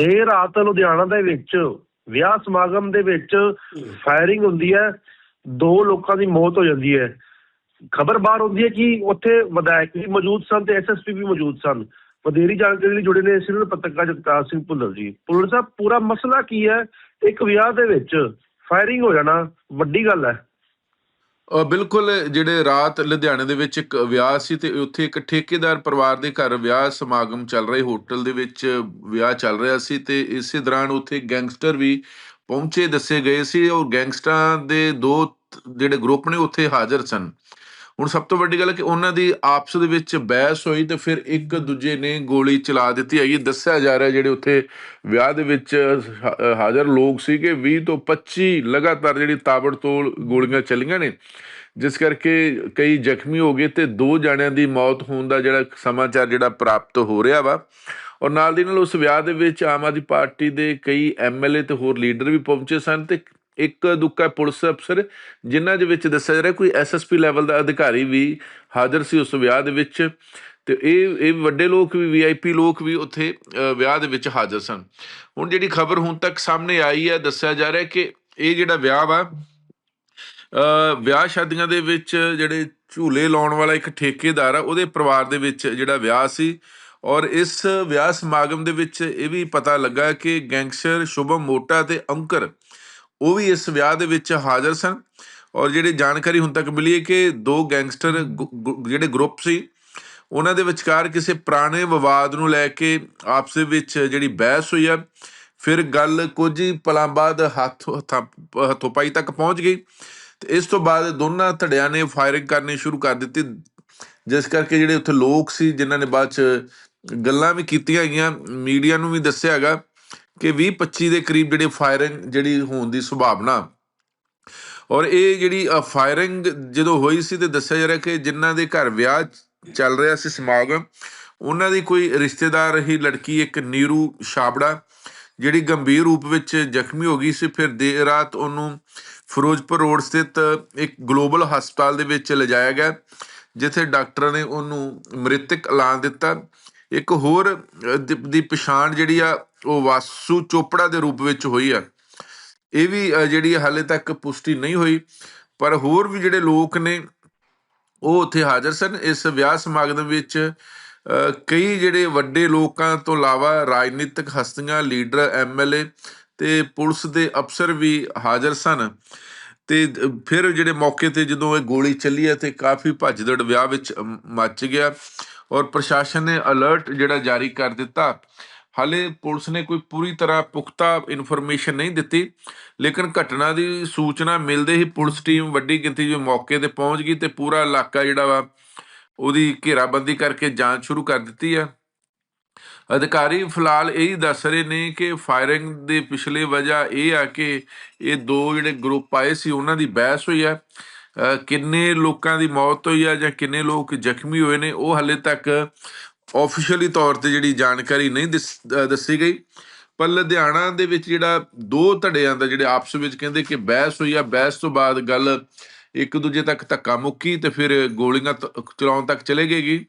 ਦੇਰ ਰਾਤ ਲੁਧਿਆਣਾ ਦੇ ਵਿੱਚ, ਵਿਆਹ ਸਮਾਗਮ ਦੇ ਵਿੱਚ ਫਾਇਰਿੰਗ ਹੁੰਦੀ ਹੈ, ਦੋ ਲੋਕਾਂ ਦੀ ਮੌਤ ਹੋ ਜਾਂਦੀ ਹੈ। ਖਬਰ ਬਾਹਰ ਹੁੰਦੀ ਹੈ ਕਿ ਉੱਥੇ ਵਿਧਾਇਕ ਵੀ ਮੌਜੂਦ ਸਨ ਤੇ ਐਸਐਸਪੀ ਵੀ ਮੌਜੂਦ ਸਨ। ਵਧੇਰੀ ਜਾਣਕਾਰੀ ਲਈ ਜੁੜੇ ਨੇ ਸੀਨੀਅਰ ਪੱਤਰਕਾਰ ਜਗਤਾਰ ਸਿੰਘ ਭੁੱਲਰ ਜੀ। ਭੁੱਲਰ ਸਾਹਿਬ, ਪੂਰਾ ਮਸਲਾ ਕੀ ਹੈ? ਇੱਕ ਵਿਆਹ ਦੇ ਵਿੱਚ ਫਾਇਰਿੰਗ ਹੋ ਜਾਣਾ ਵੱਡੀ ਗੱਲ ਹੈ। ਬਿਲਕੁਲ ਜਿਹੜੇ ਰਾਤ ਲੁਧਿਆਣੇ ਦੇ ਵਿੱਚ ਇੱਕ ਵਿਆਹ ਸੀ ਤੇ ਉੱਥੇ ਇੱਕ ਠੇਕੇਦਾਰ ਪਰਿਵਾਰ ਦੇ ਘਰ ਵਿਆਹ ਸਮਾਗਮ ਚੱਲ ਰਹੇ, ਹੋਟਲ ਦੇ ਵਿੱਚ ਵਿਆਹ ਚੱਲ ਰਿਹਾ ਸੀ ਤੇ ਇਸੇ ਦੌਰਾਨ ਉੱਥੇ ਗੈਂਗਸਟਰ ਵੀ ਪਹੁੰਚੇ, ਦੱਸੇ ਗਏ ਸੀ ਔਰ ਗੈਂਗਸਟਰਾਂ ਦੇ ਦੋ ਜਿਹੜੇ ਗਰੁੱਪ ਨੇ ਉੱਥੇ ਹਾਜ਼ਰ ਸਨ। ਹੁਣ ਸਭ ਤੋਂ ਵੱਡੀ ਗੱਲ ਕਿ ਉਹਨਾਂ ਦੀ ਆਪਸ ਦੇ ਵਿੱਚ ਬਹਿਸ ਹੋਈ ਤੇ ਫਿਰ ਇੱਕ ਦੂਜੇ ਨੇ ਗੋਲੀ ਚਲਾ ਦਿੱਤੀ। ਹੈਗੀ ਦੱਸਿਆ ਜਾ ਰਿਹਾ ਜਿਹੜੇ ਉੱਥੇ ਵਿਆਹ ਦੇ ਵਿੱਚ ਹਾਜ਼ਰ ਲੋਕ ਸੀਗੇ 20 ਤੋਂ 25 ਲਗਾਤਾਰ ਜਿਹੜੀ ਤਾਬੜਤੋੜ ਗੋਲੀਆਂ ਚੱਲੀਆਂ ਨੇ, ਜਿਸ ਕਰਕੇ ਕਈ ਜ਼ਖਮੀ ਹੋ ਗਏ ਤੇ ਦੋ ਜਣਿਆਂ ਦੀ ਮੌਤ ਹੋਣ ਦਾ ਜਿਹੜਾ ਸਮਾਚਾਰ ਜਿਹੜਾ ਪ੍ਰਾਪਤ ਹੋ ਰਿਹਾ ਵਾ। ਔਰ ਨਾਲ ਦੀ ਨਾਲ ਉਸ ਵਿਆਹ ਦੇ ਵਿੱਚ ਆਮ ਆਦਮੀ ਪਾਰਟੀ ਦੇ ਕਈ ਐਮਐਲਏ ਤੇ ਹੋਰ ਲੀਡਰ ਵੀ ਪਹੁੰਚੇ ਸਨ ਤੇ ਇੱਕ ਦੁੱਕਾ ਪੁਲਿਸ ਅਫਸਰ ਜਿਨ੍ਹਾਂ ਦੇ ਵਿੱਚ ਦੱਸਿਆ ਜਾ ਰਿਹਾ ਕੋਈ ਐਸਐਸਪੀ ਲੈਵਲ ਦਾ ਅਧਿਕਾਰੀ ਵੀ ਹਾਜ਼ਰ ਸੀ ਉਸ ਵਿਆਹ ਦੇ ਵਿੱਚ। ਤੇ ਇਹ ਇਹ ਵੱਡੇ ਲੋਕ ਵੀ ਵੀਆਈਪੀ ਲੋਕ ਵੀ ਉੱਥੇ ਅ, ਵਿਆਹ ਦੇ ਵਿੱਚ ਹਾਜ਼ਰ ਸਨ। ਹੁਣ ਜਿਹੜੀ ਖਬਰ ਹੁਣ ਤੱਕ ਸਾਹਮਣੇ ਆਈ ਹੈ ਦੱਸਿਆ ਜਾ ਰਿਹਾ ਕਿ ਇਹ ਜਿਹੜਾ ਵਿਆਹ ਵਾ ਅ ਵਿਆਹ ਸ਼ਾਦੀਆਂ ਦੇ ਵਿੱਚ ਜਿਹੜੇ ਝੂਲੇ ਲਾਉਣ ਵਾਲਾ ਇੱਕ ਠੇਕੇਦਾਰ ਆ ਉਹਦੇ ਪਰਿਵਾਰ ਦੇ ਵਿੱਚ ਜਿਹੜਾ ਵਿਆਹ ਸੀ। ਔਰ ਇਸ ਵਿਆਹ ਸਮਾਗਮ ਦੇ ਵਿੱਚ ਇਹ ਵੀ ਪਤਾ ਲੱਗਾ ਕਿ ਗੈਂਗਸਟਰ ਸ਼ੁਭਮ ਮੋਟਾ ਤੇ ਅੰਕਰ ਉਹ ਵੀ ਇਸ ਵਿਆਹ ਦੇ ਵਿੱਚ ਹਾਜ਼ਰ ਸਨ। ਔਰ ਜਿਹੜੀ ਜਾਣਕਾਰੀ ਹੁਣ ਤੱਕ ਮਿਲੀ ਹੈ ਕਿ ਦੋ ਗੈਂਗਸਟਰ ਗੁ- ਗੁ- ਜਿਹੜੇ ਗਰੁੱਪ ਸੀ, ਉਹਨਾਂ ਦੇ ਵਿਚਕਾਰ ਕਿਸੇ ਪੁਰਾਣੇ ਵਿਵਾਦ ਨੂੰ ਲੈ ਕੇ ਆਪਸ ਵਿੱਚ ਜਿਹੜੀ ਬਹਿਸ ਹੋਈ ਆ, ਫਿਰ ਗੱਲ ਕੁਝ ਹੀ ਪਲਾਂ ਬਾਅਦ ਹੱਥ, ਹੱਥਾਂ- ਹੱਥੋਂ-ਪਾਈ ਤੱਕ ਪਹੁੰਚ ਗਈ। ਤੇ ਇਸ ਤੋਂ ਬਾਅਦ ਦੋਨਾਂ ਧੜਿਆਂ ਨੇ ਫਾਇਰਿੰਗ ਕਰਨੀ ਸ਼ੁਰੂ ਕਰ ਦਿੱਤੀ, ਜਿਸ ਕਰਕੇ ਜਿਹੜੇ ਉੱਥੇ ਲੋਕ ਸੀ, ਜਿਨ੍ਹਾਂ ਨੇ ਬਾਅਦ ਚ ਗੱਲਾਂ ਵੀ ਕੀਤੀਆਂ ਗਈਆਂ, ਮੀਡੀਆ ਨੂੰ ਵੀ ਦੱਸਿਆ ਹੈਗਾ। ਕਿ 20 25 ਦੇ ਕਰੀਬ ਜਿਹੜੇ ਫਾਇਰਿੰਗ ਜਿਹੜੀ ਹੋਣ ਦੀ ਸੰਭਾਵਨਾ। ਔਰ ਇਹ ਜਿਹੜੀ ਫਾਇਰਿੰਗ ਜਦੋਂ ਹੋਈ ਸੀ ਤੇ ਦੱਸਿਆ ਜਾ ਰਿਹਾ ਕਿ ਜਿਨ੍ਹਾਂ ਦੇ ਘਰ ਵਿਆਹ ਚੱਲ ਰਿਹਾ ਸੀ ਸਮਾਗਮ, ਉਹਨਾਂ ਦੀ ਕੋਈ ਰਿਸ਼ਤੇਦਾਰ ਹੀ ਲੜਕੀ ਇੱਕ ਨੀਰੂ ਛਾਬੜਾ, ਜਿਹੜੀ ਗੰਭੀਰ ਰੂਪ ਵਿੱਚ ਜ਼ਖਮੀ ਹੋ ਗਈ ਸੀ, ਫਿਰ ਦੇਰ ਰਾਤ ਉਹਨੂੰ ਫਿਰੋਜ਼ਪੁਰ ਰੋਡ ਸਥਿਤ ਇੱਕ ਗਲੋਬਲ ਹਸਪਤਾਲ ਦੇ ਵਿੱਚ ਲਿਜਾਇਆ ਗਿਆ, ਜਿੱਥੇ ਡਾਕਟਰਾਂ ਨੇ ਉਹਨੂੰ ਮ੍ਰਿਤਕ ਐਲਾਨ ਦਿੱਤਾ। ਇੱਕ ਹੋਰ ਦੀ ਪਛਾਣ ਜਿਹੜੀ ਆ, ਉਹ ਵਾਸੂ ਚੋਪੜਾ ਦੇ ਰੂਪ ਵਿੱਚ ਹੋਈ ਆ। ਇਹ ਵੀ ਜਿਹੜੀ ਹਾਲੇ ਤੱਕ ਪੁਸ਼ਟੀ ਨਹੀਂ ਹੋਈ, ਪਰ ਹੋਰ ਵੀ ਜਿਹੜੇ ਲੋਕ ਨੇ, ਉਹ ਉੱਥੇ ਹਾਜ਼ਰ ਸਨ। ਇਸ ਵਿਆਹ ਸਮਾਗਮ ਵਿੱਚ ਕਈ ਜਿਹੜੇ ਵੱਡੇ ਲੋਕਾਂ ਤੋਂ ਇਲਾਵਾ ਰਾਜਨੀਤਿਕ ਹਸਤੀਆਂ, ਲੀਡਰ ਐਮਐਲਏ ਤੇ ਪੁਲਿਸ ਦੇ ਅਫਸਰ ਵੀ ਹਾਜ਼ਰ ਸਨ। ਤੇ ਫਿਰ ਜਿਹੜੇ ਮੌਕੇ ਤੇ ਜਦੋਂ ਇਹ ਗੋਲੀ ਚੱਲੀ ਹੈ ਤੇ ਕਾਫੀ ਭੱਜਦੜ ਵਿਆਹ ਵਿੱਚ ਮੱਚ ਗਿਆ। ਔਰ ਪ੍ਰਸ਼ਾਸਨ ਨੇ ਅਲਰਟ ਜਿਹੜਾ ਜਾਰੀ ਕਰ ਦਿੱਤਾ। ਹਾਲੇ ਪੁਲਿਸ ਨੇ ਕੋਈ ਪੂਰੀ ਤਰ੍ਹਾਂ ਪੁਖਤਾ ਇਨਫੋਰਮੇਸ਼ਨ ਨਹੀਂ ਦਿੱਤੀ, ਲੇਕਿਨ ਘਟਨਾ ਦੀ ਸੂਚਨਾ ਮਿਲਦੇ ਹੀ ਪੁਲਿਸ ਟੀਮ ਵੱਡੀ ਗਿਣਤੀ ਵਿੱਚ ਮੌਕੇ ਤੇ ਪਹੁੰਚ ਗਈ ਤੇ ਪੂਰਾ ਇਲਾਕਾ ਜਿਹੜਾ ਵਾ, ਉਹਦੀ ਘੇਰਾਬੰਦੀ ਕਰਕੇ ਜਾਂਚ ਸ਼ੁਰੂ ਕਰ ਦਿੱਤੀ ਆ। ਅਧਿਕਾਰੀ ਫਿਲਹਾਲ ਇਹ ਹੀ ਦੱਸ ਰਹੇ ਨੇ ਕਿ ਫਾਇਰਿੰਗ ਦੇ ਪਿਛਲੇ ਵਜ੍ਹਾ ਇਹ ਆ ਕਿ ਇਹ ਦੋ ਜਿਹੜੇ ਗਰੁੱਪ ਆਏ ਸੀ, ਉਹਨਾਂ ਦੀ ਬਹਿਸ ਹੋਈ ਆ। ਕਿੰਨੇ ਲੋਕਾਂ ਦੀ ਮੌਤ ਹੋਈ ਆ ਜਾਂ ਕਿੰਨੇ ਲੋਕ ਜ਼ਖਮੀ ਹੋਏ ਨੇ, ਉਹ ਹਲੇ ਤੱਕ ਆਫੀਸ਼ੀਅਲੀ ਤੌਰ ਤੇ ਜਿਹੜੀ ਜਾਣਕਾਰੀ ਨਹੀਂ ਦਿਸ- ਦੱਸੀ ਗਈ। ਪਰ ਲੁਧਿਆਣਾ ਦੇ ਵਿੱਚ ਜਿਹੜਾ ਦੋ ਧੜਿਆਂ ਦਾ ਜਿਹੜੇ ਆਪਸ ਵਿੱਚ ਕਹਿੰਦੇ ਕਿ ਬਹਿਸ ਹੋਈ ਆ, ਬਹਿਸ ਤੋਂ ਬਾਅਦ ਗੱਲ ਇੱਕ ਦੂਜੇ ਤੱਕ ਧੱਕਾ ਮੁੱਕੀ ਤੇ ਫਿਰ ਗੋਲੀਆਂ ਤ- ਚਲਾਉਣ ਤੱਕ ਚਲੇ ਗਏਗੀ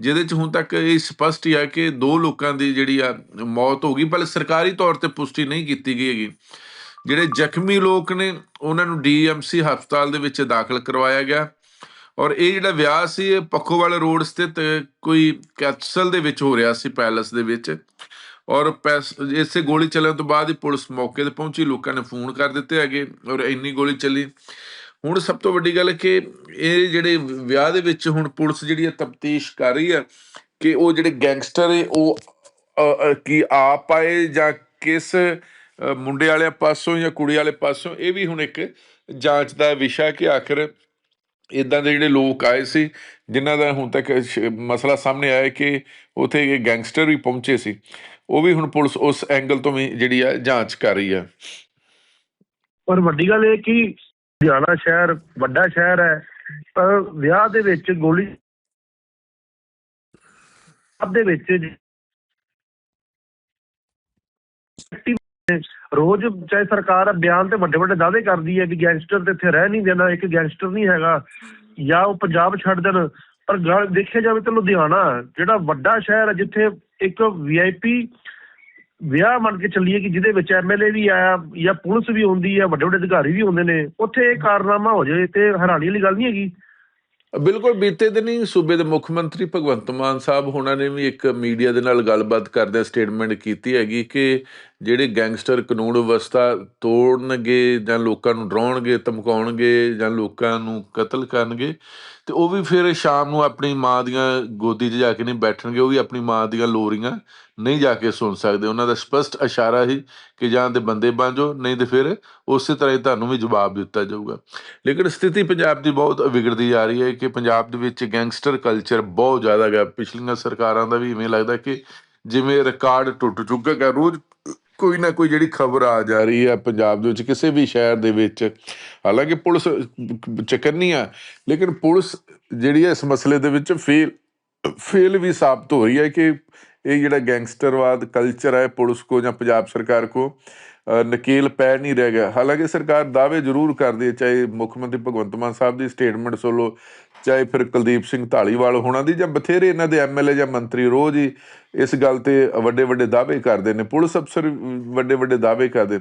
ਜਿਹਦੇ ਚ ਹੁਣ ਤੱਕ ਇਹ ਸਪਸ਼ਟ ਹੀ ਹੈ ਕਿ ਦੋ ਲੋਕਾਂ ਦੀ ਜਿਹੜੀ ਆ ਮੌਤ ਹੋ ਗਈ, ਪਰ ਸਰਕਾਰੀ ਤੌਰ ਤੇ ਪੁਸ਼ਟੀ ਨਹੀਂ ਕੀਤੀ ਗਈ ਹੈਗੀ। ਜਿਹੜੇ ਜ਼ਖਮੀ ਲੋਕ ਨੇ, ਉਹਨਾਂ ਨੂੰ ਡੀਐਮਸੀ ਹਸਪਤਾਲ ਦੇ ਵਿੱਚ ਦਾਖਲ ਕਰਵਾਇਆ ਗਿਆ। ਔਰ ਇਹ ਜਿਹੜਾ ਵਿਆਹ ਸੀ, ਇਹ ਪੱਖੋਵਾਲ ਰੋਡ ਸਥਿਤ ਕੋਈ ਕੈਪਸੂਲ ਦੇ ਵਿੱਚ ਹੋ ਰਿਹਾ ਸੀ, ਪੈਲਸ ਦੇ ਵਿੱਚ। ਔਰ ਇਸੇ ਗੋਲੀ ਚੱਲਣ ਤੋਂ ਬਾਅਦ ਹੀ ਪੁਲਿਸ ਮੌਕੇ ਤੇ ਪਹੁੰਚੀ, ਲੋਕਾਂ ਨੇ ਫੋਨ ਕਰ ਦਿੱਤੇ ਹੈਗੇ ਔਰ ਇੰਨੀ ਗੋਲੀ ਚੱਲੀ। ਹੁਣ ਸਭ ਤੋਂ ਵੱਡੀ ਗੱਲ ਕਿ ਇਹ ਜਿਹੜੇ ਵਿਆਹ ਦੇ ਵਿੱਚ ਹੁਣ ਪੁਲਿਸ ਜਿਹੜੀ ਹੈ ਤਫਤੀਸ਼ ਕਰ ਰਹੀ ਹੈ ਕਿ ਉਹ ਜਿਹੜੇ ਗੈਂਗਸਟਰ ਨੇ, ਉਹ ਕੀ ਆਪ ਆਏ ਜਾਂ ਕਿਸ ਮੁੰਡੇ ਵਾਲਿਆਂ ਪਾਸੋਂ ਜਾਂ ਕੁੜੀ ਵਾਲੇ ਪਾਸੋਂ ਇਹ ਵੀ ਹੁਣ ਇੱਕ ਜਾਂਚ ਦਾ ਵਿਸ਼ਾ ਕਿ ਆਖਰ ਇਦਾਂ ਦੇ ਜਿਹੜੇ ਲੋਕ ਆਏ ਸੀ, ਜਿਨ੍ਹਾਂ ਦਾ ਹੁਣ ਤੱਕ ਮਸਲਾ ਸਾਹਮਣੇ ਆਇਆ ਕਿ ਉਥੇ ਇਹ ਗੈਂਗਸਟਰ ਵੀ ਪਹੁੰਚੇ ਸੀ, ਉਹ ਵੀ ਹੁਣ ਪੁਲਿਸ ਉਸ ਐਂਗਲ ਤੋਂ ਵੀ ਜਿਹੜੀ ਆ ਜਾਂਚ ਕਰ ਰਹੀ ਹੈ ਪਰ ਵੱਡੀ ਗੱਲ ਇਹ ਕਿ ਲੁਧਿਆਣਾ ਸ਼ਹਿਰ ਵੱਡਾ ਸ਼ਹਿਰ ਹੈ ਪਰ ਵਿਆਹ ਦੇ ਵਿੱਚ ਗੋਲੀ ਸਭ ਦੇ ਵਿੱਚ ਰੋਜ਼ ਚਾਹੇ ਸਰਕਾਰ ਬਿਆਨ ਤੇ ਵੱਡੇ ਵੱਡੇ ਦਾਅਵੇ ਕਰਦੀ ਹੈ ਕਿ ਗੈਂਗਸਟਰ ਤੇ ਇੱਥੇ ਰਹਿ ਨਹੀਂ ਦੇਣਾ, ਇੱਕ ਗੈਂਗਸਟਰ ਨਹੀਂ ਹੈਗਾ, ਜਾਂ ਉਹ ਪੰਜਾਬ ਛੱਡ ਦੇਣ, ਪਰ ਗੱਲ ਦੇਖਿਆ ਜਾਵੇ ਤਾਂ ਲੁਧਿਆਣਾ, ਜਿਹੜਾ ਵੱਡਾ ਸ਼ਹਿਰ ਹੈ, ਜਿੱਥੇ ਇੱਕ ਵੀਆਈਪੀ ਵਿਆਹ ਮੰਨ ਕੇ ਚੱਲੀਏ ਕਿ ਜਿਹਦੇ ਵਿੱਚ ਐਮਐਲਏ ਵੀ ਆਇਆ, ਜਾਂ ਪੁਲਿਸ ਵੀ ਹੁੰਦੀ ਹੈ, ਵੱਡੇ ਵੱਡੇ ਅਧਿਕਾਰੀ ਵੀ ਹੁੰਦੇ ਨੇ, ਉੱਥੇ ਇਹ ਕਾਰਨਾਮਾ ਹੋ ਜਾਏ ਤੇ ਹੈਰਾਨੀ ਵਾਲੀ ਗੱਲ ਨਹੀਂ ਹੈਗੀ। ਬਿਲਕੁਲ, ਬੀਤੇ ਦਿਨ ਹੀ ਸੂਬੇ ਦੇ ਮੁੱਖ ਮੰਤਰੀ ਭਗਵੰਤ ਮਾਨ ਸਾਹਿਬ ਉਹਨਾਂ ਨੇ ਵੀ ਇੱਕ ਮੀਡੀਆ ਦੇ ਨਾਲ ਗੱਲਬਾਤ ਕਰਦੇ ਸਟੇਟਮੈਂਟ ਕੀਤੀ ਹੈਗੀ ਕਿ ਜਿਹੜੇ ਗੈਂਗਸਟਰ ਕਾਨੂੰਨ ਵਿਵਸਥਾ ਤੋੜਨਗੇ ਜਾਂ ਲੋਕਾਂ ਨੂੰ ਡਰਾਉਣਗੇ, ਧਮਕਾਉਣਗੇ ਜਾਂ ਲੋਕਾਂ ਨੂੰ ਕਤਲ ਕਰਨਗੇ, ਤੇ ਉਹ ਵੀ ਫਿਰ ਸ਼ਾਮ ਨੂੰ ਆਪਣੀ ਮਾਂ ਦੀਆਂ ਗੋਦੀ 'ਚ ਜਾ ਕੇ ਨਹੀਂ ਬੈਠਣਗੇ, ਉਹ ਵੀ ਆਪਣੀ ਮਾਂ ਦੀਆਂ ਲੋਰੀਆਂ ਨਹੀਂ ਜਾ ਕੇ ਸੁਣ ਸਕਦੇ। ਉਹਨਾਂ ਦਾ ਸਪਸ਼ਟ ਇਸ਼ਾਰਾ ਹੀ ਕਿ ਜਾਂ ਤੇ ਬੰਦੇ ਬਣ ਜਾਓ, ਨਹੀਂ ਤੇ ਫਿਰ ਉਸੇ ਤਰ੍ਹਾਂ ਹੀ ਤੁਹਾਨੂੰ ਵੀ ਜਵਾਬ ਦਿੱਤਾ ਜਾਊਗਾ। ਲੇਕਿਨ ਸਥਿਤੀ ਪੰਜਾਬ ਦੀ ਬਹੁਤ ਵਿਗੜਦੀ ਜਾ ਰਹੀ ਹੈ ਕਿ ਪੰਜਾਬ ਦੇ ਵਿੱਚ ਗੈਂਗਸਟਰ ਕਲਚਰ ਬਹੁਤ ਜ਼ਿਆਦਾ ਗਿਆ ਪਿਛਲੀਆਂ ਸਰਕਾਰਾਂ ਦਾ ਵੀ ਇਵੇਂ ਲੱਗਦਾ ਕਿ ਜਿਵੇਂ ਰਿਕਾਰਡ ਟੁੱਟ ਚੁੱਕਾ ਹੈ ਰੋਜ਼ ਕੋਈ ਨਾ ਕੋਈ ਜਿਹੜੀ ਖਬਰ ਆ ਜਾ ਰਹੀ ਹੈ ਪੰਜਾਬ ਦੇ ਵਿੱਚ ਕਿਸੇ ਵੀ ਸ਼ਹਿਰ ਦੇ ਵਿੱਚ। ਹਾਲਾਂਕਿ ਪੁਲਿਸ ਚੱਕਰ ਨਹੀਂ ਆ ਲੇਕਿਨ ਪੁਲਿਸ ਜਿਹੜੀ ਹੈ ਇਸ ਮਸਲੇ ਦੇ ਵਿੱਚ ਫੇਲ ਫੇਲ ਵੀ ਸਾਬਤ ਹੋ ਰਹੀ ਹੈ ਕਿ ਇਹ ਜਿਹੜਾ ਗੈਂਗਸਟਰਵਾਦ ਕਲਚਰ ਹੈ ਪੁਲਿਸ ਕੋ ਜਾਂ ਪੰਜਾਬ ਸਰਕਾਰ ਕੋ ਅ, ਨਕੇਲ ਪੈ ਨਹੀਂ ਰਹਿ ਗਿਆ। ਹਾਲਾਂਕਿ ਸਰਕਾਰ ਦਾਅਵੇ ਜ਼ਰੂਰ ਕਰਦੀ ਹੈ ਚਾਹੇ ਮੁੱਖ ਮੰਤਰੀ ਭਗਵੰਤ ਮਾਨ ਸਾਹਿਬ ਦੀ ਸਟੇਟਮੈਂਟ ਸੁਣ ਲਓ ਚਾਹੇ ਫਿਰ ਕੁਲਦੀਪ ਸਿੰਘ ਢਾਲੀਵਾਲ ਹੋਣਾ ਦੀ ਜਾਂ ਬਥੇਰੇ ਇਹਨਾਂ ਦੇ ਐਮਐਲਏ ਜਾਂ ਮੰਤਰੀ ਰੋਜ਼ ਹੀ ਇਸ ਗੱਲ ਤੇ ਵੱਡੇ ਵੱਡੇ ਦਾਅਵੇ ਕਰਦੇ ਨੇ, ਪੁਲਿਸ ਅਫਸਰ ਵੱਡੇ ਵੱਡੇ ਦਾਅਵੇ ਕਰਦੇ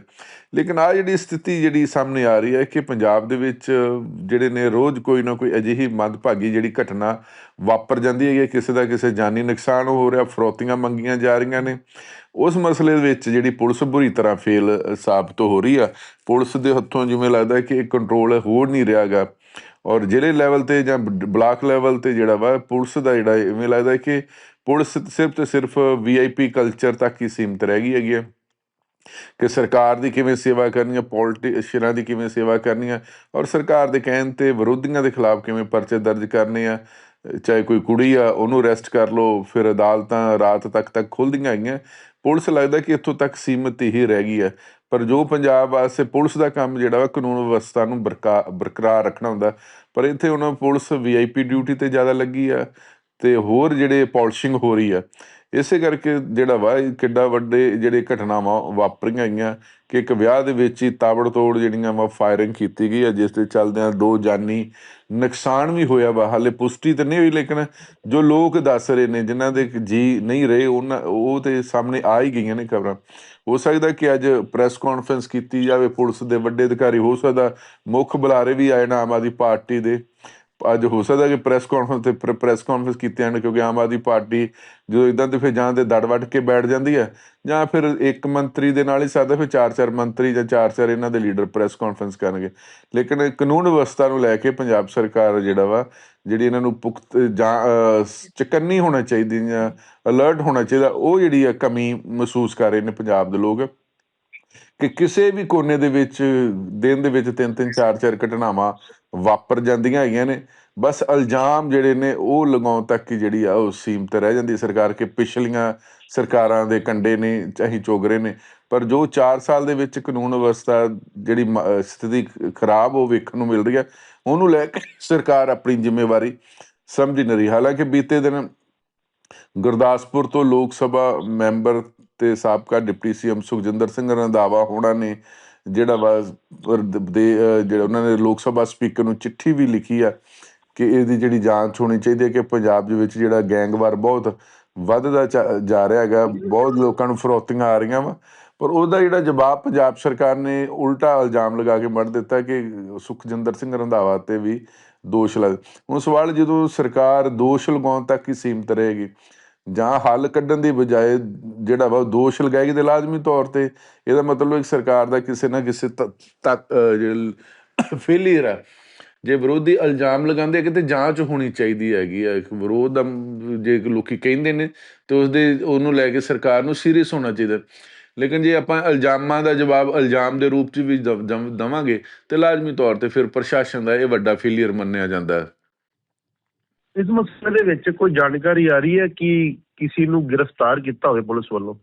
ਲੇਕਿਨ ਆ ਜਿਹੜੀ ਸਥਿਤੀ ਜਿਹੜੀ ਸਾਹਮਣੇ ਆ ਰਹੀ ਹੈ ਕਿ ਪੰਜਾਬ ਦੇ ਵਿੱਚ ਜਿਹੜੇ ਨੇ ਰੋਜ਼ ਕੋਈ ਨਾ ਕੋਈ ਅਜਿਹੀ ਮੰਦਭਾਗੀ ਜਿਹੜੀ ਘਟਨਾ ਵਾਪਰ ਜਾਂਦੀ ਹੈ, ਕਿਸੇ ਦਾ ਕਿਸੇ ਜਾਨੀ ਨੁਕਸਾਨ ਹੋ ਰਿਹਾ, ਫਰੋਤੀਆਂ ਮੰਗੀਆਂ ਜਾ ਰਹੀਆਂ ਨੇ, ਉਸ ਮਸਲੇ ਦੇ ਵਿੱਚ ਜਿਹੜੀ ਪੁਲਿਸ ਬੁਰੀ ਤਰ੍ਹਾਂ ਫੇਲ ਸਾਬਤ ਹੋ ਰਹੀ ਆ। ਪੁਲਿਸ ਦੇ ਹੱਥੋਂ ਜਿਵੇਂ ਲੱਗਦਾ ਕਿ ਇਹ ਕੰਟਰੋਲ ਹੋ ਨਹੀਂ ਰਿਹਾਗਾ। ਔਰ ਜ਼ਿਲ੍ਹੇ ਲੈਵਲ ਤੇ ਜਾਂ ਬ- ਬਲਾਕ ਲੈਵਲ ਤੇ ਜਿਹੜਾ ਵਾ, ਪੁਲਿਸ ਦਾ ਜਿਹੜਾ ਇਵੇਂ ਲੱਗਦਾ ਕਿ ਪੁਲਿਸ ਸਿਰਫ ਤੇ ਸਿਰਫ ਵੀਆਈਪੀ ਕਲਚਰ ਤੱਕ ਹੀ ਸੀਮਤ ਰਹਿ ਗਈ ਹੈਗੀ ਹੈ ਕਿ ਸਰਕਾਰ ਦੀ ਕਿਵੇਂ ਸੇਵਾ ਕਰਨੀ ਹੈ ਪੋਲੀਟੀਸ਼ੀਅਨਾਂ ਦੀ ਕਿਵੇਂ ਸੇਵਾ ਕਰਨੀ ਹੈ ਔਰ ਸਰਕਾਰ ਦੇ ਕਹਿਣ ਤੇ ਵਿਰੋਧੀਆਂ ਦੇ ਖਿਲਾਫ ਕਿਵੇਂ ਪਰਚੇ ਦਰਜ ਕਰਨੇ ਆ, ਚਾਹੇ ਕੋਈ ਕੁੜੀ ਆ, ਉਹਨੂੰ ਅਰੈਸਟ ਕਰ ਲਓ, ਫਿਰ ਅਦਾਲਤਾਂ ਰਾਤ ਤੱਕ ਤੱਕ ਖੁੱਲਦੀਆਂ ਹੈਗੀਆਂ। ਪੁਲਿਸ ਲੱਗਦਾ ਕਿ ਇੱਥੋਂ ਤੱਕ ਸੀਮਤ ਹੀ ਰਹਿ ਗਈ ਹੈ। ਪਰ ਜੋ ਪੰਜਾਬ ਵਾਸਤੇ ਪੁਲਿਸ ਦਾ ਕੰਮ ਜਿਹੜਾ ਵਾ ਕਾਨੂੰਨ ਵਿਵਸਥਾ ਨੂੰ ਬਰਕਾ- ਬਰਕਰਾਰ ਰੱਖਣਾ ਹੁੰਦਾ, ਪਰ ਇੱਥੇ ਉਹਨਾਂ ਪੁਲਿਸ ਵੀਆਈਪੀ ਡਿਊਟੀ ਤੇ ਜ਼ਿਆਦਾ ਲੱਗੀ ਆ ਤੇ ਹੋਰ ਜਿਹੜੇ ਪਾਲਿਸ਼ਿੰਗ ਹੋ ਰਹੀ ਆ ਇਸੇ ਕਰਕੇ ਜਿਹੜਾ ਵਾ ਕਿੱਡਾ ਵੱਡੇ ਜਿਹੜੇ ਘਟਨਾਵਾਂ ਵਾਪਰੀਆਂ ਹੈਗੀਆਂ ਕਿ ਇੱਕ ਵਿਆਹ ਦੇ ਵਿੱਚ ਹੀ ਤਾਬੜਤੋੜ ਜਿਹੜੀਆਂ ਵਾ ਫਾਇਰਿੰਗ ਕੀਤੀ ਗਈ ਆ, ਜਿਸ ਦੇ ਚੱਲਦਿਆਂ ਦੋ ਜਾਨੀ ਨੁਕਸਾਨ ਵੀ ਹੋਇਆ ਵਾ। ਹਾਲੇ ਪੁਸ਼ਟੀ ਤਾਂ ਨਹੀਂ ਹੋਈ, ਲੇਕਿਨ ਜੋ ਲੋਕ ਦੱਸ ਰਹੇ ਨੇ, ਜਿਨ੍ਹਾਂ ਦੇ ਜੀ ਨਹੀਂ ਰਹੇ, ਉਹਨਾਂ, ਉਹ ਤੇ ਸਾਹਮਣੇ ਆ ਹੀ ਗਈਆਂ ਨੇ ਖਬਰਾਂ। ਹੋ ਸਕਦਾ ਕਿ ਅੱਜ ਪ੍ਰੈਸ ਕਾਨਫਰੰਸ ਕੀਤੀ ਜਾਵੇ, ਪੁਲਿਸ ਦੇ ਵੱਡੇ ਅਧਿਕਾਰੀ, ਹੋ ਸਕਦਾ ਮੁੱਖ ਬੁਲਾਰੇ ਵੀ ਆਏ ਨਾ ਆਮ ਆਦਮੀ ਪਾਰਟੀ ਦੇ। ਅੱਜ ਹੋ ਸਕਦਾ ਕਿ ਪ੍ਰੈਸ ਕਾਨਫਰੰਸ ਤੇ ਪ੍ਰੈਸ ਕਾਨਫਰੰਸ ਕੀਤੇ ਹਨ ਕਿਉਂਕਿ ਆਮ ਆਦਮੀ ਪਾਰਟੀ ਜਦੋਂ ਇਦਾਂ ਤੇ ਫਿਰ ਜਾਂ ਤੇ ਦੜ ਵੱਟ ਕੇ ਬੈਠ ਜਾਂਦੀ ਹੈ ਜਾਂ ਫਿਰ ਇੱਕ ਮੰਤਰੀ ਦੇ ਨਾਲ ਹੀ ਸਕਦਾ ਫਿਰ ਚਾਰ ਚਾਰ ਮੰਤਰੀ ਜਾਂ ਚਾਰ ਚਾਰ ਇਹਨਾਂ ਦੇ ਲੀਡਰ ਪ੍ਰੈਸ ਕਾਨਫਰੰਸ ਕਰਨਗੇ। ਲੇਕਿਨ ਕਾਨੂੰਨ ਵਿਵਸਥਾ ਨੂੰ ਲੈ ਕੇ ਪੰਜਾਬ ਸਰਕਾਰ ਜਿਹੜਾ ਵਾ ਜਿਹੜੀ ਇਹਨਾਂ ਨੂੰ ਪੁਖਤ ਜਾਂ ਅਹ, ਚੁਕੰਨੀ ਹੋਣਾ ਚਾਹੀਦੀ ਜਾਂ ਅਲਰਟ ਹੋਣਾ ਚਾਹੀਦਾ ਉਹ ਜਿਹੜੀ ਆ ਕਮੀ ਮਹਿਸੂਸ ਕਰ ਰਹੇ ਨੇ ਪੰਜਾਬ ਦੇ ਲੋਕ। ਕਿ ਕਿਸੇ ਵੀ ਕੋਨੇ ਦੇ ਵਿੱਚ, ਦਿਨ ਦੇ ਵਿੱਚ ਤਿੰਨ ਤਿੰਨ, ਚਾਰ ਚਾਰ ਘਟਨਾਵਾਂ ਵਾਪਰ ਜਾਂਦੀਆਂ ਹੈਗੀਆਂ ਨੇ। ਬਸ ਇਲਜ਼ਾਮ ਜਿਹੜੇ ਨੇ ਉਹ ਲਗਾਉਣ ਤੱਕ ਹੀ ਜਿਹੜੀ ਆ ਉਹ ਸੀਮਤ ਰਹਿ ਜਾਂਦੀ ਹੈ। ਸਰਕਾਰ ਕਿ ਪਿਛਲੀਆਂ ਸਰਕਾਰਾਂ ਦੇ ਕੰਡੇ ਨੇ ਚਾਹੀ ਚੋਗਰੇ ਨੇ। ਪਰ ਜੋ 4 ਸਾਲ ਦੇ ਵਿੱਚ ਕਾਨੂੰਨ ਵਿਵਸਥਾ ਜਿਹੜੀ ਮ- ਸਥਿਤੀ ਖਰਾਬ ਉਹ ਵੇਖਣ ਨੂੰ ਮਿਲ ਰਹੀ ਹੈ, ਉਹਨੂੰ ਲੈ ਕੇ ਸਰਕਾਰ ਆਪਣੀ ਜ਼ਿੰਮੇਵਾਰੀ ਸਮਝ ਨਹੀਂ ਰਹੀ। ਹਾਲਾਂਕਿ ਬੀਤੇ ਦਿਨ ਗੁਰਦਾਸਪੁਰ ਤੋਂ ਲੋਕ ਸਭਾ ਮੈਂਬਰ ਤੇ ਸਾਬਕਾ ਡਿਪਟੀ ਸੀਐਮ ਸੁਖਜਿੰਦਰ ਸਿੰਘ ਰੰਧਾਵਾ ਹੋਣਾ ਨੇ ਜਿਹੜਾ ਵਾ ਦ- ਜਿਹੜਾ ਉਹਨਾਂ ਨੇ ਲੋਕ ਸਭਾ ਸਪੀਕਰ ਨੂੰ ਚਿੱਠੀ ਵੀ ਲਿਖੀ ਆ ਕਿ ਇਹਦੀ ਜਿਹੜੀ ਜਾਂਚ ਹੋਣੀ ਚਾਹੀਦੀ ਹੈ ਕਿ ਪੰਜਾਬ ਦੇ ਵਿੱਚ ਜਿਹੜਾ ਗੈਂਗਵਾਰ ਬਹੁਤ ਵੱਧਦਾ ਜਾ ਰਿਹਾ ਹੈਗਾ ਬਹੁਤ ਲੋਕਾਂ ਨੂੰ ਫਰੋਤੀਆਂ ਆ ਰਹੀਆਂ ਵਾ ਪਰ ਉਹਦਾ ਜਿਹੜਾ ਜਵਾਬ ਪੰਜਾਬ ਸਰਕਾਰ ਨੇ ਉਲਟਾ ਇਲਜ਼ਾਮ ਲਗਾ ਕੇ ਮੜ ਦਿੱਤਾ ਕਿ ਸੁਖਜਿੰਦਰ ਸਿੰਘ ਰੰਧਾਵਾ ਤੇ ਵੀ ਦੋਸ਼ ਲੱਗ ਹੁਣ ਸਵਾਲ ਜਦੋਂ ਸਰਕਾਰ ਦੋਸ਼ ਲਗਾਉਣ ਤੱਕ ਹੀ ਸੀਮਤ ਰਹੇਗੀ ਜਾਂ ਹੱਲ ਕੱਢਣ ਦੀ ਬਜਾਏ ਜਿਹੜਾ ਵਾ ਦੋਸ਼ ਲਗਾਏਗੀ ਤੇ ਲਾਜ਼ਮੀ ਤੌਰ ਤੇ ਇਹਦਾ ਮਤਲਬ ਇੱਕ ਸਰਕਾਰ ਦਾ ਕਿਸੇ ਨਾ ਕਿਸੇ ਤ- ਤੱਕ ਜਿਹੜਾ ਫੇਲੀਅਰ ਆ। ਜੇ ਵਿਰੋਧੀ ਇਲਜ਼ਾਮ ਲਗਾਉਂਦੇ ਆ, ਕਿਤੇ ਜਾਂਚ ਹੋਣੀ ਚਾਹੀਦੀ ਹੈਗੀ ਆ। ਇੱਕ ਵਿਰੋਧ ਦਾ ਜੇ ਲੋਕੀ ਕਹਿੰਦੇ ਨੇ, ਤੇ ਉਸਦੇ, ਉਹਨੂੰ ਲੈ ਕੇ ਸਰਕਾਰ ਨੂੰ ਸੀਰੀਅਸ ਹੋਣਾ ਚਾਹੀਦਾ। ਲੇਕਿਨ ਜੇ ਆਪਾਂ ਇਲਜ਼ਾਮਾਂ ਦਾ ਜਵਾਬ ਇਲਜ਼ਾਮ ਦੇ ਰੂਪ 'ਚ ਵੀ ਦਵ- ਦਵ- ਦਵਾਂਗੇ, ਤੇ ਲਾਜ਼ਮੀ ਤੌਰ ਤੇ ਫਿਰ ਪ੍ਰਸ਼ਾਸਨ ਦਾ ਇਹ ਵੱਡਾ ਫੇਲੀਅਰ ਮੰਨਿਆ ਜਾਂਦਾ। ਹੈ ਇਸ ਮਸਲੇ ਦੇ ਵਿੱਚ ਕੋਈ ਜਾਣਕਾਰੀ ਆ ਰਹੀ ਹੈ ਕਿ ਕਿਸੇ ਨੂੰ ਗ੍ਰਿਫਤਾਰ ਕੀਤਾ ਹੋਵੇ ਪੁਲਿਸ ਵੱਲੋਂ?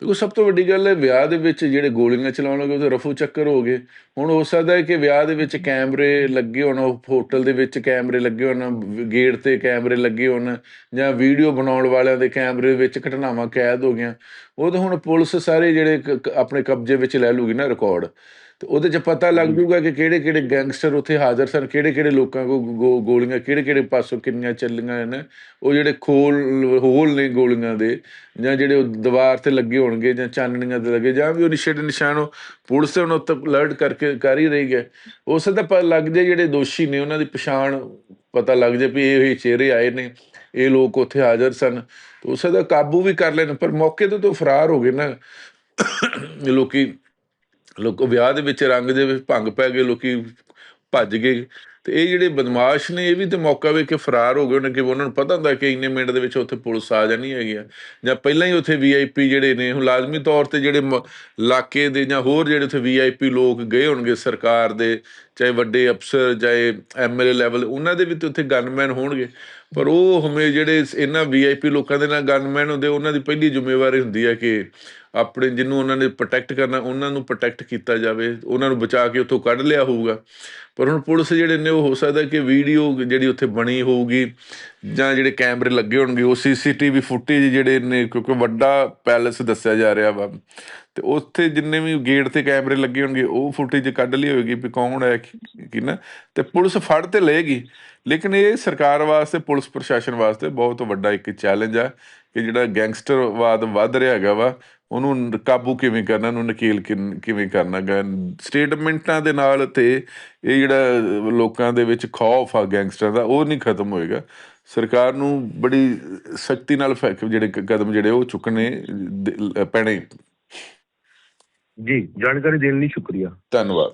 ਦੇਖੋ, ਸਭ ਤੋਂ ਵੱਡੀ ਗੱਲ ਹੈ, ਵਿਆਹ ਦੇ ਵਿੱਚ ਜਿਹੜੇ ਗੋਲੀਆਂ ਚਲਾਉਣ ਲੱਗੇ ਉਹ ਰਫੂ ਚੱਕਰ ਹੋ ਗਏ। ਹੁਣ ਹੋ ਸਕਦਾ ਹੈ ਕਿ ਵਿਆਹ ਦੇ ਵਿੱਚ ਕੈਮਰੇ ਲੱਗੇ ਹੋਣ ਹੋਟਲ ਦੇ ਵਿੱਚ ਕੈਮਰੇ ਲੱਗੇ ਹੋਣ, ਗੇਟ ਤੇ ਕੈਮਰੇ ਲੱਗੇ ਹੋਣ, ਜਾਂ ਵੀਡੀਓ ਬਣਾਉਣ ਵਾਲਿਆਂ ਦੇ ਕੈਮਰੇ ਵਿੱਚ ਘਟਨਾਵਾਂ ਕੈਦ ਹੋ ਗਈਆਂ। ਉਹ ਤਾਂ ਹੁਣ ਪੁਲਿਸ ਸਾਰੇ ਜਿਹੜੇ ਆਪਣੇ ਕਬਜ਼ੇ ਵਿੱਚ ਲੈ ਲੂਗੀ ਨਾ ਰਿਕਾਰਡ ਤੇ ਉਹਦੇ 'ਚ ਪਤਾ ਲੱਗ ਜੂਗਾ ਕਿ ਕਿਹੜੇ ਕਿਹੜੇ ਗੈਂਗਸਟਰ ਉੱਥੇ ਹਾਜ਼ਰ ਸਨ ਕਿਹੜੇ ਕਿਹੜੇ ਲੋਕਾਂ ਕੋ ਗੋਲੀਆਂ ਕਿਹੜੇ ਕਿਹੜੇ ਪਾਸੋਂ ਕਿੰਨੀਆਂ ਚੱਲੀਆਂ ਨੇ ਉਹ ਜਿਹੜੇ ਖੋਲ ਹੋਲ ਨੇ ਗੋਲੀਆਂ ਦੇ ਜਾਂ ਜਿਹੜੇ ਉਹ ਦੀਵਾਰ ਤੇ ਲੱਗੇ ਹੋਣਗੇ ਜਾਂ ਚਾਨਣੀਆਂ ਤੇ ਲੱਗੇ ਜਾਂ ਵੀ ਉਹ ਨਿਸ਼ਾਨ ਨਿਸ਼ਾਨ ਉਹ ਪੁਲਿਸ ਤੇ ਹੁਣ ਉੱਤੇ ਅਲਰਟ ਕਰਕੇ ਕਰ ਹੀ ਰਹੀ ਹੈ। ਉਸ ਦਾ ਪਤਾ ਲੱਗ ਜੇ ਜਿਹੜੇ ਦੋਸ਼ੀ ਨੇ ਉਹਨਾਂ ਦੀ ਪਛਾਣ ਪਤਾ ਲੱਗ ਜੇ ਵੀ ਇਹ ਇਹ ਚਿਹਰੇ ਆਏ ਨੇ। ਇਹ ਲੋਕ ਉੱਥੇ ਹਾਜ਼ਰ ਸਨ। ਤੇ ਉਸ ਦਾ ਕਾਬੂ ਵੀ ਕਰ ਲੈਣ, ਪਰ ਮੌਕੇ ਤੋਂ ਤਾਂ ਫਰਾਰ ਹੋ ਗਏ ਨਾ। ਲੋਕੀ, ਲੋਕ ਵਿਆਹ ਦੇ ਵਿੱਚ ਰੰਗ ਦੇ ਵਿੱਚ ਭੰਗ ਪੈ ਗਏ, ਲੋਕੀ ਭੱਜ ਗਏ। ਤੇ ਇਹ ਜਿਹੜੇ ਬਦਮਾਸ਼ ਨੇ, ਇਹ ਵੀ ਤੇ ਮੌਕਾ ਵੇਖ ਕੇ ਫਰਾਰ ਹੋ ਗਏ। ਉਹਨਾਂ ਕਿ ਉਹਨਾਂ ਨੂੰ ਪਤਾ ਹੁੰਦਾ ਕਿ ਇੰਨੇ ਮਿੰਟ ਦੇ ਵਿੱਚ ਉੱਥੇ ਪੁਲਿਸ ਆ ਜਾਣੀ ਹੈਗੀ ਆ। ਜਾਂ ਪਹਿਲਾਂ ਹੀ ਉੱਥੇ ਵੀਆਈਪੀ ਜਿਹੜੇ ਨੇ, ਹੁਣ ਲਾਜ਼ਮੀ ਤੌਰ ਤੇ ਜਿਹੜੇ ਮ- ਇਲਾਕੇ ਦੇ ਜਾਂ ਹੋਰ ਜਿਹੜੇ ਉੱਥੇ ਵੀਆਈਪੀ ਲੋਕ ਗਏ ਹੋਣਗੇ ਸਰਕਾਰ ਦੇ, ਚਾਹੇ ਵੱਡੇ ਅਫਸਰ, ਚਾਹੇ ਐਮਐਲਏ ਲੈਵਲ ਉਹਨਾਂ ਦੇ ਵੀ ਤੇ ਉੱਥੇ ਗਨਮੈਨ ਹੋਣਗੇ। ਪਰ ਉਹ ਹਮੇ ਜਿਹੜੇ ਇਹਨਾਂ ਵੀਆਈਪੀ ਲੋਕਾਂ ਦੇ ਨਾਲ ਗਨਮੈਨ ਹੁੰਦੇ, ਉਹਨਾਂ ਦੀ ਪਹਿਲੀ ਜ਼ਿੰਮੇਵਾਰੀ ਹੁੰਦੀ ਹੈ ਕਿ ਆਪਣੇ ਜਿਹਨੂੰ ਉਹਨਾਂ ਨੇ ਪ੍ਰੋਟੈਕਟ ਕਰਨਾ, ਉਹਨਾਂ ਨੂੰ ਪ੍ਰੋਟੈਕਟ ਕੀਤਾ ਜਾਵੇ, ਉਹਨਾਂ ਨੂੰ ਬਚਾ ਕੇ ਉੱਥੋਂ ਕੱਢ ਲਿਆ ਹੋਊਗਾ। ਪਰ ਹੁਣ ਪੁਲਿਸ ਜਿਹੜੇ ਨੇ, ਉਹ ਹੋ ਸਕਦਾ ਕਿ ਵੀਡੀਓ ਜਿਹੜੀ ਉੱਥੇ ਬਣੀ ਹੋਊਗੀ ਜਾਂ ਜਿਹੜੇ ਕੈਮਰੇ ਲੱਗੇ ਹੋਣਗੇ, ਉਹ ਸੀਸੀਟੀਵੀ ਫੁਟੇਜ ਜਿਹੜੇ ਨੇ, ਕਿਉਂਕਿ ਵੱਡਾ ਪੈਲਸ ਦੱਸਿਆ ਜਾ ਰਿਹਾ ਵਾ। ਤੇ ਉੱਥੇ ਜਿੰਨੇ ਵੀ ਗੇਟ ਤੇ ਕੈਮਰੇ ਲੱਗੇ ਹੋਣਗੇ, ਉਹ ਫੁਟੇਜ ਕੱਢ ਲਈ ਹੋਏਗੀ ਵੀ ਕੌਣ ਹੈ, ਕਿ ਨਾ। ਤੇ ਪੁਲਿਸ ਫੜ ਤੇ ਲਏਗੀ। ਲੇਕਿਨ ਇਹ ਸਰਕਾਰ ਵਾਸਤੇ, ਪੁਲਿਸ ਪ੍ਰਸ਼ਾਸਨ ਵਾਸਤੇ ਬਹੁਤ ਵੱਡਾ ਇੱਕ ਚੈਲੰਜ ਆ ਕਿ ਜਿਹੜਾ ਗੈਂਗਸਟਰਵਾਦ ਵੱਧ ਰਿਹਾ ਹੈਗਾ ਵਾ, ਉਹਨੂੰ ਕਾਬੂ ਕਿਵੇਂ ਕਰਨਾ, ਉਹਨੂੰ ਨਕੇਲ ਕਿਨ- ਕਿਵੇਂ ਕਰਨਾ ਗਾ। ਸਟੇਟਮੈਂਟਾਂ ਦੇ ਨਾਲ ਤੇ ਇਹ ਜਿਹੜਾ ਲੋਕਾਂ ਦੇ ਵਿੱਚ ਖੌਫ ਆ ਗੈਂਗਸਟਰ ਦਾ, ਉਹ ਨਹੀਂ ਖਤਮ ਹੋਏਗਾ। ਸਰਕਾਰ ਨੂੰ ਬੜੀ ਸਖਤੀ ਨਾਲ ਫੈ- ਜਿਹੜੇ ਕ- ਕਦਮ ਜਿਹੜੇ ਉਹ ਚੁੱਕਣੇ ਦ- ਪੈਣੇ। ਜੀ ਜਾਣਕਾਰੀ ਦੇਣ ਲਈ ਸ਼ੁਕਰੀਆ। ਧੰਨਵਾਦ।